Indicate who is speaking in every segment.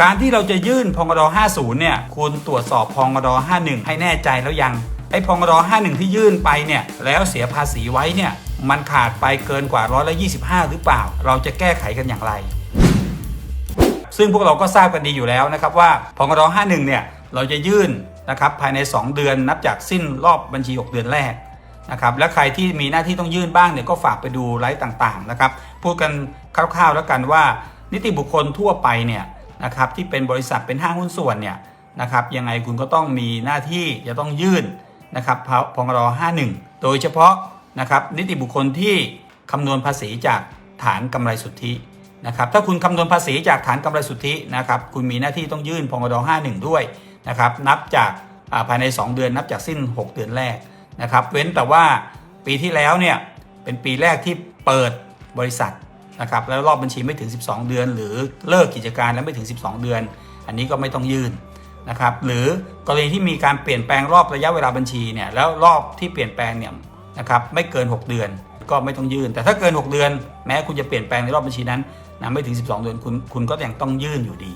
Speaker 1: การที่เราจะยื่นพงด50 เนี่ยคุณตรวจสอบพงด51 ให้แน่ใจแล้วยังไอ้พงด51 ที่ยื่นไปเนี่ยแล้วเสียภาษีไว้เนี่ยมันขาดไปเกินกว่าร้อยละ25 หรือเปล่า เราจะแก้ไขกันอย่างไร ซึ่งพวกเราก็ทราบกันดีอยู่แล้วนะครับว่าพงด51 เนี่ยเราจะยื่นนะครับภายใน 2 เดือนนับจากสิ้นรอบบัญชี 6 เดือนแรกนะครับและใครที่มีหน้าที่ต้องยื่นบ้างเนี่ยก็ฝากไปดูไลฟ์ต่างๆนะครับพูดกันคร่าวๆแล้วกันว่านิติบุคคลทั่วไปเนี่ย นะครับที่เป็นบริษัทเป็นห้างหุ้นส่วนเนี่ยนะครับยังไงคุณก็ต้องมีหน้าที่จะต้องยื่นนะครับพงด51 โดยเฉพาะนะครับนิติบุคคลที่คำนวณภาษีจากฐานกำไรสุทธินะครับถ้าคุณคำนวณภาษีจากฐานกำไรสุทธินะครับคุณมีหน้าที่ต้องยื่นพงด51 ด้วยนะครับนับจากภายใน 2 เดือนนับจากสิ้น 6 เดือนแรกนะครับเว้นแต่ว่าปีที่แล้วเนี่ยเป็นปีแรกที่เปิดบริษัท นะครับแล้วรอบบัญชีไม่ถึง 12 เดือน หรือเลิกกิจการแล้วไม่ถึง 12 เดือน อันนี้ก็ไม่ต้องยื่นนะครับหรือกรณีที่มีการเปลี่ยนแปลงรอบระยะเวลาบัญชีเนี่ยแล้วรอบที่เปลี่ยนแปลงเนี่ยนะครับไม่เกิน 6 เดือนก็ไม่ต้องยื่น แต่ถ้าเกิน 6 เดือน แม้คุณจะเปลี่ยนแปลงในรอบบัญชีนั้นนะไม่ถึง 12 เดือนคุณคุณก็ยังต้องยื่นอยู่ดี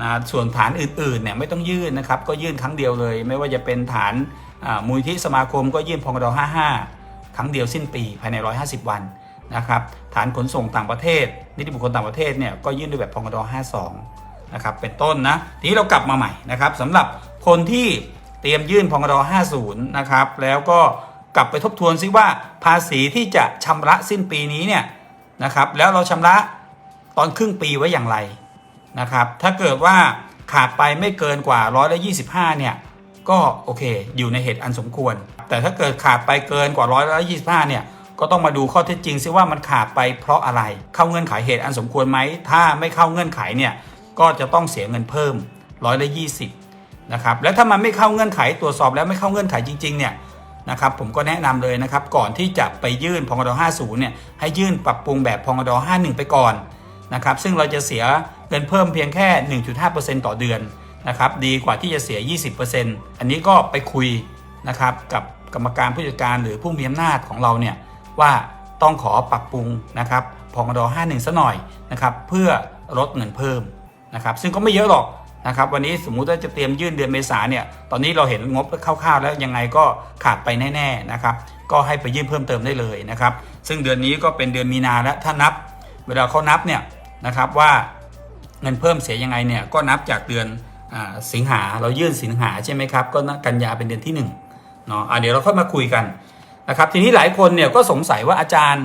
Speaker 1: นะส่วนฐานอื่นๆเนี่ยไม่ต้องยื่นนะครับก็ยื่นครั้งเดียวเลย ไม่ว่าจะเป็นฐานมูลที่สมาคมก็ยื่นพงด55 ครั้งเดียวสิ้นปีภายใน 150 วัน นะครับฐานขนส่งต่างประเทศ นิติบุคคลต่างประเทศเนี่ยก็ยื่นด้วยแบบพงด52นะครับเป็นต้นนะทีนี้เรากลับมาใหม่นะครับสำหรับคนที่เตรียมยื่นพงด50นะครับแล้วก็กลับไปทบทวนซิว่าภาษีที่จะชำระสิ้นปีนี้เนี่ยนะครับแล้วเราชำระตอนครึ่งปีไว้อย่างไรนะครับถ้าเกิดว่าขาดไปไม่เกินกว่าร้อยละ25เนี่ยก็โอเคอยู่ในเหตุอันสมควร แต่ถ้าเกิดขาดไปเกินกว่าร้อยละ25เนี่ย ก็ต้องมาดูข้อเท็จจริงซิว่ามันขาดไปเพราะอะไร เข้าเงื่อนไขเหตุอันสมควรไหม ถ้าไม่เข้าเงื่อนไขเนี่ยก็จะต้องเสียเงินเพิ่มร้อยละ20นะครับแล้วถ้ามันไม่เข้าเงื่อนไขตรวจสอบแล้วไม่เข้าเงื่อนไขจริงๆเนี่ยนะครับผมก็แนะนำเลยนะครับก่อนที่จะไปยื่นพงด50เนี่ยให้ยื่นปรับปรุงแบบพงด51 ไปก่อนนะครับซึ่งเราจะเสียเงินเพิ่มเพียงแค่ 1.5%ต่อเดือนนะครับดีกว่าที่จะเสีย 20%อันนี้ก็ไปคุยนะครับกับกรรมการผู้จัดการหรือผู้มีอำนาจของเราเนี่ย ว่าต้องขอปรับปรุงนะครับพงด51ซะหน่อยนะครับเพื่อลดเงินเพิ่มนะครับซึ่งก็ไม่เยอะหรอกนะครับวันนี้สมมุติว่าจะเตรียมยื่นเดือนเมษาเนี่ยตอนนี้เราเห็นงบคร่าวๆ แล้วยังไงก็ขาดไปแน่ๆนะครับก็ให้ไปยื่นเพิ่มเติมได้เลยนะครับซึ่งเดือนนี้ก็เป็นเดือนมีนาแล้วถ้านับ เวลาเขานับเนี่ยนะครับว่าเงินเพิ่มเสียยังไงเนี่ยก็นับจากเดือนอสิงหาเรายื่นสิงหาใช่ไหมครับก็กันยาเป็นเดือนที่1เนาะะเดี๋ยวเราค่อยมาคุยกัน นะครับทีนี้หลายคนเนี่ยก็สงสัยว่าอาจารย์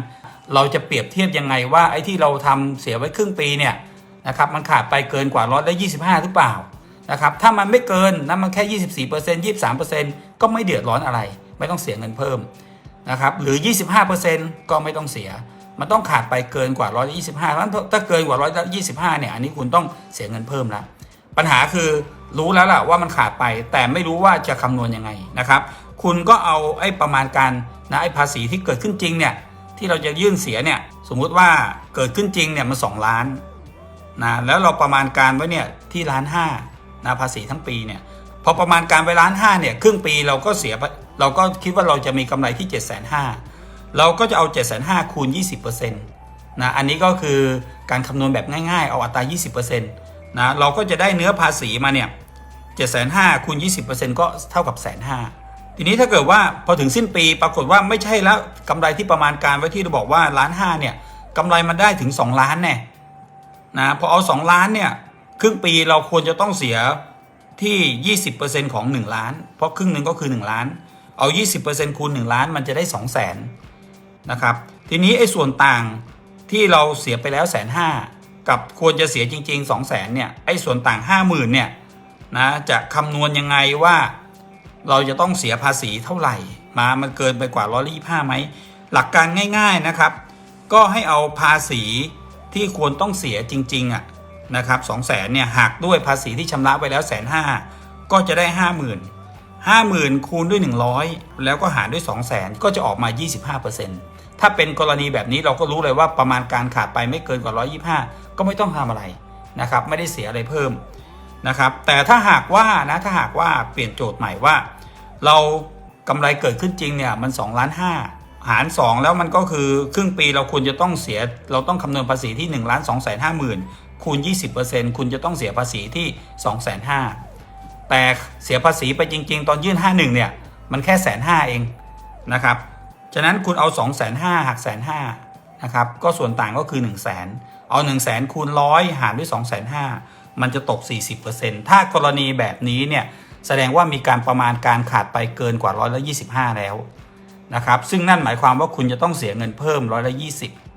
Speaker 1: เราจะเปรียบเทียบยังไงว่าไอ้ที่เราทำเสียไว้ครึ่งปีเนี่ยนะครับมันขาดไปเกินกว่าร้อยละ25หรือเปล่านะครับถ้ามันไม่เกินนะมันแค่24% 23%ก็ไม่เดือดร้อนอะไร ไม่ต้องเสียเงินเพิ่มนะครับหรือ25%ก็ไม่ต้องเสีย มันต้องขาดไปเกินกว่าร้อยละ25เพราะฉะนั้นถ้าเกินกว่าร้อยละ25เนี่ยอันนี้คุณต้องเสียเงินเพิ่มละปัญหาคือรู้แล้วล่ะว่ามันขาดไปแต่ไม่รู้ว่าจะคำนวณยังไงนะครับ คุณก็เอาไอ้ประมาณการ นะไอ้ภาษีที่เกิดขึ้นจริงเนี่ยที่เราจะยื่นเสียเนี่ยสมมุติว่าเกิดขึ้นจริงเนี่ยมัน2ล้านนะแล้วเราประมาณการไว้เนี่ยที่ล้านห้านะภาษีทั้งปีเนี่ยพอประมาณการไว้ล้านห้าเนี่ยครึ่งปีเราก็เสียเราก็คิดว่าเราจะมีกำไรที่7จ็ดแสนห้าเราก็จะเอา7จ็ดแสนห้าคูณ 20%นะอันนี้ก็คือการคำนวณแบบง่ายๆ เอาอัตรา 20%นะเราก็จะได้เนื้อภาษีมาเนี่ย7จ็ดแสนห้าคูณ20%ก็เท่ากับแสนห้า ทีนี้ถ้าเกิดว่าพอถึงสิ้นปีปรากฏว่าไม่ใช่แล้วกำไรที่ประมาณการไว้ที่เราบอกว่าล้านห้าเนี่ยกำไรมันได้ถึง 2 ล้านแน่นะพอเอา 2 ล้านเนี่ยครึ่งปีเราควรจะต้องเสียที่ 20%ของ 1 ล้าน เพราะครึ่งหนึ่งก็คือ 1 ล้าน เอา 20%คูณ 1 ล้านมันจะได้ 2 0 0 0 0นนะครับทีนี้ไอ้ส่วนต่างที่เราเสียไปแล้วแสนห้ากับควรจะเสียจริง ๆ 2 0 0 0 0นเนี่ยไอ้ส่วนต่าง 50,000เนี่ยนะจะคำนวณยังไงว่า เราจะต้องเสียภาษีเท่าไหร่ มามันเกินไปกว่าร้อยยี่ห้าไหมหลักการง่าย ๆนะครับ ก็ให้เอาภาษีที่ควรต้องเสียจริงๆอะนะครับสองแสนเนี่ยหักด้วยภาษีที่ชำระไปแล้วแสนห้าก็จะได้ห้าหมื่นห้าหมื่นคูณด้วย 100 แล้วก็หารด้วย 2 0 0แสนก็จะออกมา 25%ถ้าเป็นกรณีแบบนี้เราก็รู้เลยว่าประมาณการขาดไปไม่เกินกว่า 125 ก็ไม่ต้องทำอะไรนะครับ ไม่ได้เสียอะไรเพิ่มนะครับ แต่ถ้าหากว่านะถ้าหากว่าเปลี่ยนโจทย์ใหม่ว่า เรากำไรเกิดขึ้นจริงเนี่ยมัน2ล้านห้าหาร 2 แล้วมันก็คือครึ่งปีเราควรจะต้องเสียเราต้องคำนวณภาษีที่1ล้าน2แสนห้าหมื่นคูณ 20%คุณจะต้องเสียภาษีที่2,500แต่เสียภาษีไปจริง ๆ ตอนยื่น 51 เนี่ย มันแค่แสนห้าเองนะครับ ฉะนั้นคุณเอา 2 5 0 0 0หักแสนห้านะครับก็ส่วนต่างก็คือ 1 0 0 0 0แสนเอา 1 0 0 0 0แสนคูณร้อยหารด้วย 2 5 0 0 0 มันจะตก 40%ถ้ากรณีแบบนี้เนี่ย แสดงว่ามีการประมาณการขาดไปเกินกว่าร้อยละ25 แล้วนะครับ ซึ่งนั่นหมายความว่าคุณจะต้องเสียเงินเพิ่มร้อยละ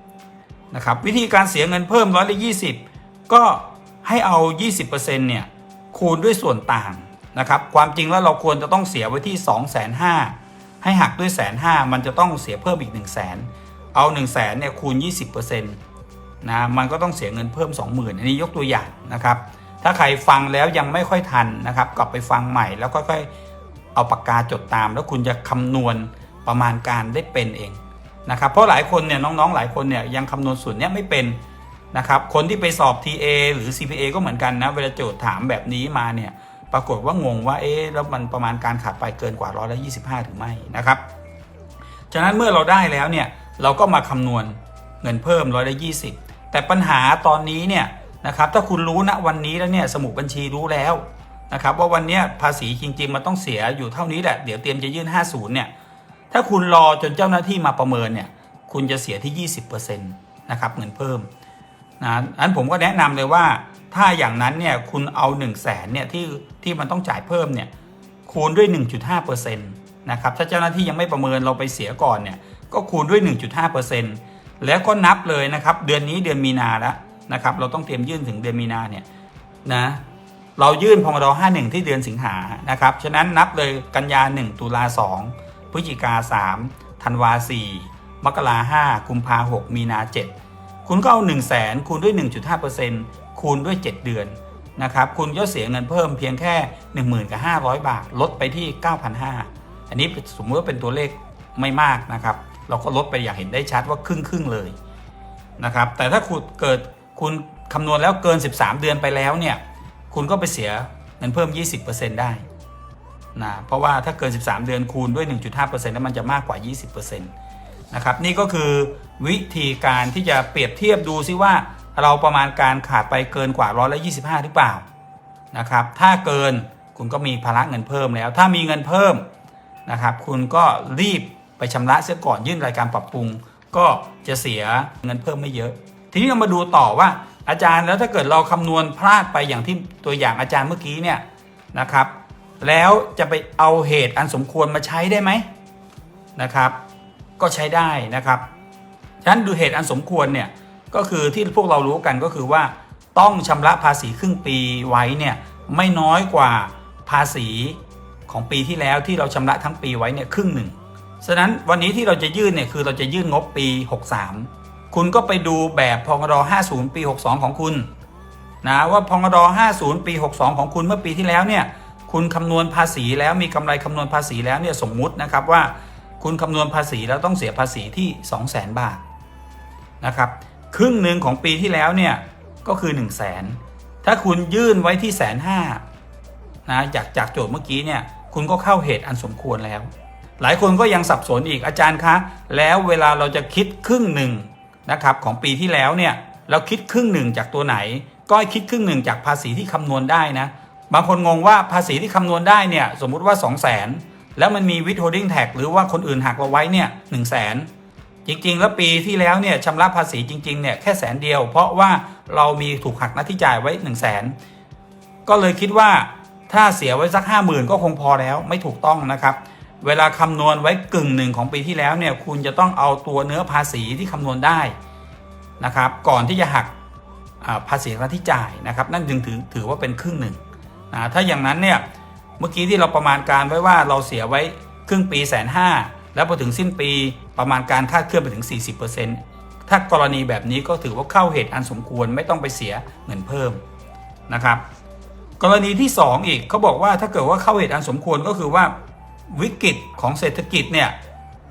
Speaker 1: 20นะครับ วิธีการเสียเงินเพิ่มร้อยละ20 ก็ให้เอา 20%เนี่ยคูณด้วยส่วนต่างนะครับ ความจริงแล้วเราควรจะต้องเสียไว้ที่ 2 5 0 0 0ให้หักด้วยแสนห้ามันจะต้องเสียเพิ่มอีก 1 0 0 0 0แสนเอา 1 0 0 0 0แสนเนี่ยคูณ 20%นะ มันก็ต้องเสียเงินเพิ่ม 20,000 อันนี้ยกตัวอย่างนะครับ ถ้าใครฟังแล้วยังไม่ค่อยทันนะครับ กลับไปฟังใหม่แล้วค่อยๆเอาปากกาจดตาม แล้วคุณจะคำนวณประมาณการได้เป็นเองนะครับเพราะหลายคนเนี่ยน้องๆ หลายคนเนี่ยยังคำนวณส่วนเนี้ยไม่เป็นนะครับคนที่ไปสอบ TA หรือ CPA ก็เหมือนกันนะเวลาโจทย์ถามแบบนี้มาเนี่ยปรากฏว่างงว่าเอ๊ะแล้วมันประมาณการขาดไปเกินกว่าร้อยละ25หรือไม่นะครับฉะนั้นเมื่อเราได้แล้วเนี่ยเราก็มาคำนวณเงินเพิ่มร้อยละ20แต่ปัญหาตอนนี้เนี่ย นะครับถ้าคุณรู้ณวันนี้แล้วเนี่ยสมุดบัญชีรู้แล้วนะครับว่าวันนี้ภาษีจริงๆมันต้องเสียอยู่เท่านี้แหละเดี๋ยวเตรียมจะยื่น 50เนี่ยถ้าคุณรอจนเจ้าหน้าที่มาประเมินเนี่ยคุณจะเสียที่ 20%นะครับเงินเพิ่มนะอันผมก็แนะนำเลยว่าถ้าอย่างนั้นเนี่ยคุณเอา1 0 0 0 0แสนเนี่ยที่ที่มันต้องจ่ายเพิ่มเนี่ยคูณด้วย 1.5%นะครับถ้าเจ้าหน้าที่ยังไม่ประเมินเราไปเสียก่อนเนี่ยก็คูณด้วย 1.5%แล้วก็นับเลยนะครับเดือนนี้เดือนมีนาแล้ว นะครับเราต้องเตรียมยื่นถึงเดือนมีนาเนี่ยนะเรายื่นพงด51 ที่เดือนสิงหานะครับฉะนั้นนับเลยกันยา 1 ตุลา 2 พฤศจิกา 3 ธันวา 4 มกรา 5 กุมภา 6 มีนา 7 คุณก็เอา1 0 0 0 0แสนคูณด้วย 1.5%คูณด้วย 7 เดือนนะครับคุณก็เสียเงินเพิ่มเพียงแค่ 1 0,000กับ500 บาท ลดไปที่ 9,500 อันนี้สมมติว่าเป็นตัวเลขไม่มากนะครับ เราก็ลดไปอย่างเห็นได้ชัดว่าครึ่งครึ่งๆเลยนะครับแต่ถ้าคุณเกิด คุณคำนวณแล้วเกิน 13 เดือนไปแล้วเนี่ย คุณก็ไปเสียเงินเพิ่ม 20%ได้นะเพราะว่าถ้าเกิน 13 เดือนคูณด้วย 1.5%แล้วมันจะมากกว่า 20%นะครับนี่ก็คือวิธีการที่จะเปรียบเทียบดูซิว่าเราประมาณการขาดไปเกินกว่าร้อยละ25หรือเปล่านะครับถ้าเกินคุณก็มีภาระเงินเพิ่มแล้ว ถ้ามีเงินเพิ่มนะครับคุณก็รีบไปชำระเสียก่อนยื่นรายการปรับปรุง ก็จะเสียเงินเพิ่มไม่เยอะ ทีนี้เรามาดูต่อว่าอาจารย์แล้วถ้าเกิดเราคำนวณพลาดไปอย่างที่ตัวอย่างอาจารย์เมื่อกี้เนี่ยนะครับ แล้วจะไปเอาเหตุอันสมควรมาใช้ได้ไหมนะครับ ก็ใช้ได้นะครับฉะนั้นดูเหตุอันสมควรเนี่ยก็คือที่พวกเรารู้กันก็คือว่าต้องชำระภาษีครึ่งปีไว้เนี่ยไม่น้อยกว่าภาษีของปีที่แล้วที่เราชำระทั้งปีไว้เนี่ยครึ่งหนึ่งฉะนั้นวันนี้ที่เราจะยื่นเนี่ยคือเราจะยื่นงบปี 63 คุณก็ไปดูแบบพงด50 ปี 62 ของคุณนะว่าพงด50 ปี 62 ของคุณเมื่อปีที่แล้วเนี่ยคุณคำนวณภาษีแล้วมีกำไรคำนวณภาษีแล้วเนี่ยสมมุตินะครับว่าคุณคำนวณภาษีแล้วต้องเสียภาษีที่ 200,000 บาทนะครับครึ่งหนึ่งของปีที่แล้วเนี่ยก็คือ 1 0 0 0 0แสนถ้าคุณยื่นไว้ที่แสนห้านะจากจากโจทย์เมื่อกี้เนี่ยคุณก็เข้าเหตุอันสมควรแล้ว หลายคนก็ยังสับสนอีกอาจารย์คะ แล้วเวลาเราจะคิดครึ่งหนึ่ง นะครับของปีที่แล้วเนี่ยเราคิดครึ่งหนึ่งจากตัวไหน ก็คิดครึ่งหนึ่งจากภาษีที่คำนวณได้นะบางคนงงว่าภาษีที่คำนวณได้เนี่ยสมมุติว่า 2 0 0 0 0 0แล้วมันมีวิ t โ o ดิ้งแท็กหรือว่าคนอื่นหักเราไว้เนี่ยหนึ่งแสนจริงๆ แล้วปีที่แล้วเนี่ยชำระภาษีจริงๆเนี่ยแค่แสนเดียว เพราะว่าเรามีถูกหักหน้าที่จ่ายไว้1นึ่งแสนก็เลยคิดว่าถ้าเสียไว้สัก 5 0,000 ก็คงพอแล้วไม่ถูกต้องนะครับ เวลาคำนวณไว้กึ่งหนึ่งของปีที่แล้วเนี่ยคุณจะต้องเอาตัวเนื้อภาษีที่คำนวณได้นะครับก่อนที่จะหักภาษีหน้าที่จ่ายนะครับ นั่นจึงถือถือว่าเป็นครึ่งหนึ่งนะถ้าอย่างนั้นเนี่ยเมื่อกี้ที่เราประมาณการไว้ว่าเราเสียไว้ครึ่งปีแสนห้าแล้วพอถึงสิ้นปีประมาณการคาดเคลื่อนไปถึง 40%ถ้ากรณีแบบนี้ก็ถือว่าเข้าเหตุอันสมควรไม่ต้องไปเสียเงินเพิ่มนะครับ กรณีที่ 2 อีกเขาบอกว่าถ้าเกิดว่าเข้าเหตุอันสมควรก็คือว่า วิกฤตของเศรษฐกิจเนี่ย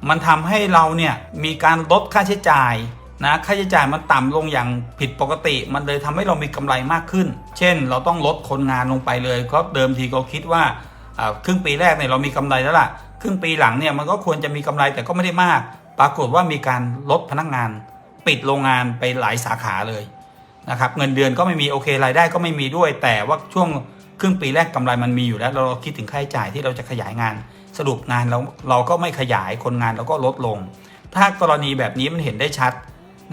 Speaker 1: มันทำให้เราเนี่ยมีการลดค่าใช้จ่ายนะค่าใช้จ่ายมันต่ำลงอย่างผิดปกติ มันเลยทำให้เรามีกำไรมากขึ้น เช่น เราต้องลดคนงานลงไปเลยเพราะเดิมทีเขาคิดว่าอ่าครึ่งปีแรกเนี่ยเรามีกำไรแล้วล่ะครึ่งปีหลังเนี่ยมันก็ควรจะมีกำไรแต่ก็ไม่ได้มาก ปรากฏว่ามีการลดพนักงาน ปิดโรงงานไปหลายสาขาเลยนะครับเงินเดือนก็ไม่มีโอเครายได้ก็ไม่มีด้วย แต่ว่าช่วงครึ่งปีแรกกำไรมันมีอยู่แล้ว เราคิดถึงค่าใช้จ่ายที่เราจะขยายงาน สรุปงานเราเราก็ไม่ขยายคนงานเราก็ลดลง ถ้ากรณีแบบนี้มันเห็นได้ชัด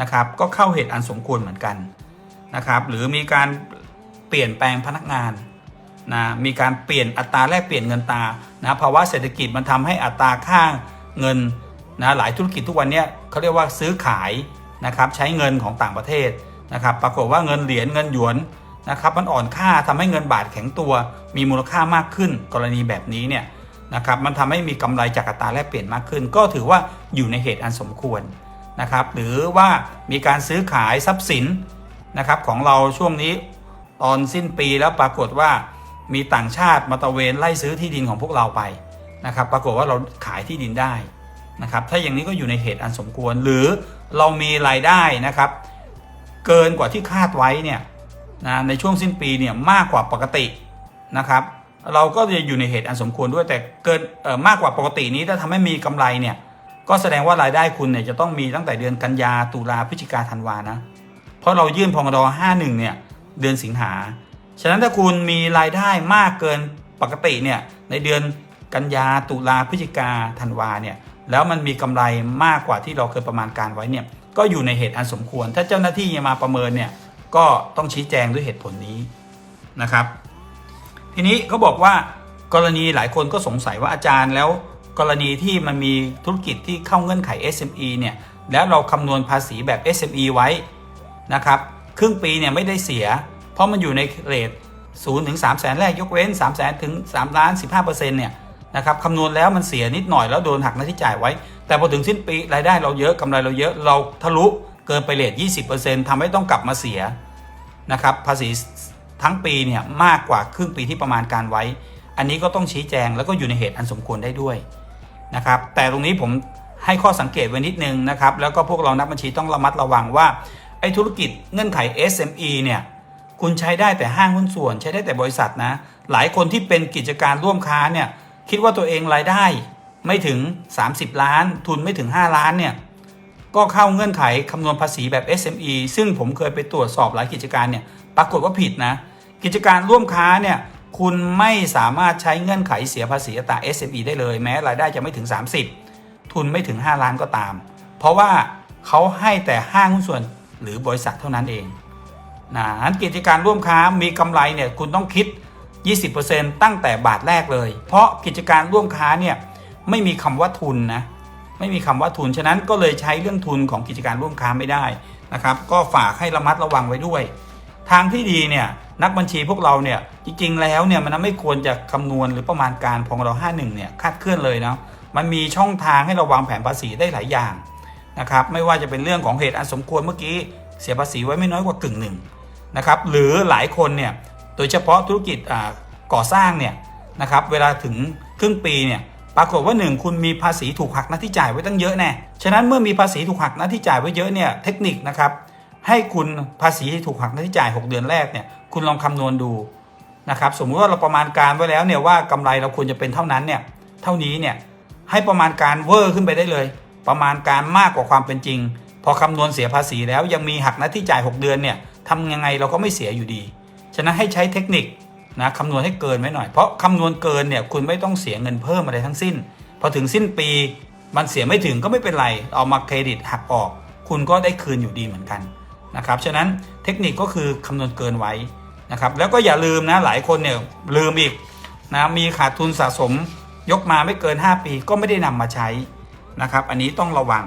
Speaker 1: นะครับ ก็เข้าเหตุอันสมควรเหมือนกันนะครับ หรือมีการเปลี่ยนแปลงพนักงานนะมีการเปลี่ยนอัตราแลกเปลี่ยนเงินตรานะภาวะเศรษฐกิจมันทำให้อัตราค่าเงินนะหลายธุรกิจทุกวันนี้เขาเรียกว่าซื้อขายนะครับใช้เงินของต่างประเทศนะครับปรากฏว่าเงินเหรียญเงินหยวนนะครับมันอ่อนค่าทำให้เงินบาทแข็งตัว มีมูลค่ามากขึ้น กรณีแบบนี้เนี่ย นะครับมันทำให้มีกำไรจากอัตราแลกเปลี่ยนมากขึ้น ก็ถือว่าอยู่ในเหตุอันสมควรนะครับหรือว่ามีการซื้อขายทรัพย์สินนะครับของเราช่วงนี้ตอนสิ้นปีแล้วปรากฏว่ามีต่างชาติมาตะเวนไล่ซื้อที่ดินของพวกเราไปนะครับปรากฏว่าเราขายที่ดินได้นะครับถ้าอย่างนี้ก็อยู่ในเหตุอันสมควร หรือเรามีรายได้นะครับ เกินกว่าที่คาดไว้เนี่ยนะในช่วงสิ้นปีเนี่ยมากกว่าปกตินะครับ เราก็จะอยู่ในเหตุอันสมควรด้วยแต่เกินมากกว่าปกตินี้ถ้าทำให้มีกำไรเนี่ยก็แสดงว่ารายได้คุณเนี่ยจะต้องมีตั้งแต่เดือนกันยาตุลาพฤศจิกาธันวานะ เพราะเรายื่นพงด51เนี่ยเดือนสิงหา ฉะนั้นถ้าคุณมีรายได้มากเกินปกติเนี่ยในเดือนกันยาตุลาพฤศจิกาธันวาเนี่ยแล้วมันมีกำไรมากกว่าที่เราเคยประมาณการไว้เนี่ยก็อยู่ในเหตุอันสมควร ถ้าเจ้าหน้าที่มาประเมินเนี่ยก็ต้องชี้แจงด้วยเหตุผลนี้นะครับ ทีนี้เขาบอกว่ากรณีหลายคนก็สงสัยว่าอาจารย์แล้ว กรณีที่มันมีธุรกิจที่เข้าเงื่อนไข SME เนี่ยแล้วเราคำนวณภาษีแบบ SME ไว้นะครับครึ่งปีเนี่ยไม่ได้เสีย เพราะมันอยู่ในเรท0ถึง3แสนแรกยกเว้น3แสนถึง3ล้าน15%เนี่ยนะครับคำนวณแล้วมันเสียนิดหน่อยแล้วโดนหักหน้าที่จ่ายไว้ แต่พอถึงสิ้นปีรายได้เราเยอะกำไรเราเยอะเราทะลุเกินไปเรท20%ทำให้ต้องกลับมาเสียนะครับภาษี ทั้งปีเนี่ยมากกว่าครึ่งปีที่ประมาณการไว้ อันนี้ก็ต้องชี้แจงแล้วก็อยู่ในเหตุอันสมควรได้ด้วยนะครับ แต่ตรงนี้ผมให้ข้อสังเกตไว้นิดนึงนะครับ แล้วก็พวกเรานักบัญชีต้องระมัดระวังว่าไอ้ธุรกิจเงื่อนไข SME เนี่ยคุณใช้ได้แต่ห้างหุ้นส่วนใช้ได้แต่บริษัทนะ หลายคนที่เป็นกิจการร่วมค้าเนี่ยคิดว่าตัวเองรายได้ไม่ถึง 30 ล้าน ทุนไม่ถึง 5 ล้านเนี่ยก็เข้าเงื่อนไขคำนวณภาษีแบบ SME ซึ่งผมเคยไปตรวจสอบหลายกิจการเนี่ย ปรากฏว่าผิดนะ กิจการร่วมค้าเนี่ยคุณไม่สามารถใช้เงื่อนไขเสียภาษีอัตรา SME ได้เลยแม้รายได้จะไม่ถึง 30 ทุนไม่ถึง 5 ล้านก็ตาม เพราะว่าเขาให้แต่ห้างหุ้นส่วนหรือบริษัทเท่านั้นเองนะนั้นกิจการร่วมค้ามีกำไรเนี่ยคุณต้องคิด 20%ตั้งแต่บาทแรกเลย เพราะกิจการร่วมค้าเนี่ยไม่มีคำว่าทุนนะไม่มีคำว่าทุน ฉะนั้นก็เลยใช้เรื่องทุนของกิจการร่วมค้าไม่ได้นะครับ ก็ฝากให้ระมัดระวังไว้ด้วย ทางที่ดีเนี่ยนักบัญชีพวกเราเนี่ยจริงๆแล้วเนี่ยมันไม่ควรจะคำนวณหรือประมาณการพองเรา51เนี่ยคาดเคลื่อนเลยนะมันมีช่องทางให้เราวางแผนภาษีได้หลายอย่างนะครับไม่ว่าจะเป็นเรื่องของเหตุอันสมควรเมื่อกี้เสียภาษีไว้ไม่น้อยกว่ากึ่งหนึ่งนะครับหรือหลายคนเนี่ยโดยเฉพาะธุรกิจก่อสร้างเนี่ยนะครับเวลาถึงครึ่งปีเนี่ยปรากฏว่าหนึ่งคุณมีภาษีถูกหักหน้าที่จ่ายไว้ตั้งเยอะแน่ ฉะนั้นเมื่อมีภาษีถูกหักหน้าที่จ่ายไว้เยอะเนี่ยเทคนิคนะครับ ให้คุณภาษีที่ถูกหักหน้าที่จ่าย 6 เดือนแรกเนี่ยคุณลองคำนวณดูนะครับสมมุติว่าเราประมาณการไว้แล้วเนี่ยว่ากำไรเราควรจะเป็นเท่านั้นเนี่ยเท่านี้เนี่ยให้ประมาณการเวอร์ขึ้นไปได้เลย ประมาณการมากกว่าความเป็นจริง พอคำนวณเสียภาษีแล้วยังมีหักหน้าที่จ่าย 6 เดือนเนี่ยทำยังไงเราก็ไม่เสียอยู่ดี ฉะนั้นให้ใช้เทคนิคนะคำนวณให้เกินไว้หน่อย เพราะคำนวณเกินเนี่ยคุณไม่ต้องเสียเงินเพิ่มอะไรทั้งสิ้น พอถึงสิ้นปีมันเสียไม่ถึงก็ไม่เป็นไร เอามาเครดิตหักออก คุณก็ได้คืนอยู่ดีเหมือนกัน นะครับฉะนั้นเทคนิคก็คือคำนวณเกินไว้นะครับแล้วก็อย่าลืมนะหลายคนเนี่ยลืมอีกนะมีขาดทุนสะสมยกมาไม่เกิน 5 ปีก็ไม่ได้นำมาใช้นะครับ อันนี้ต้องระวัง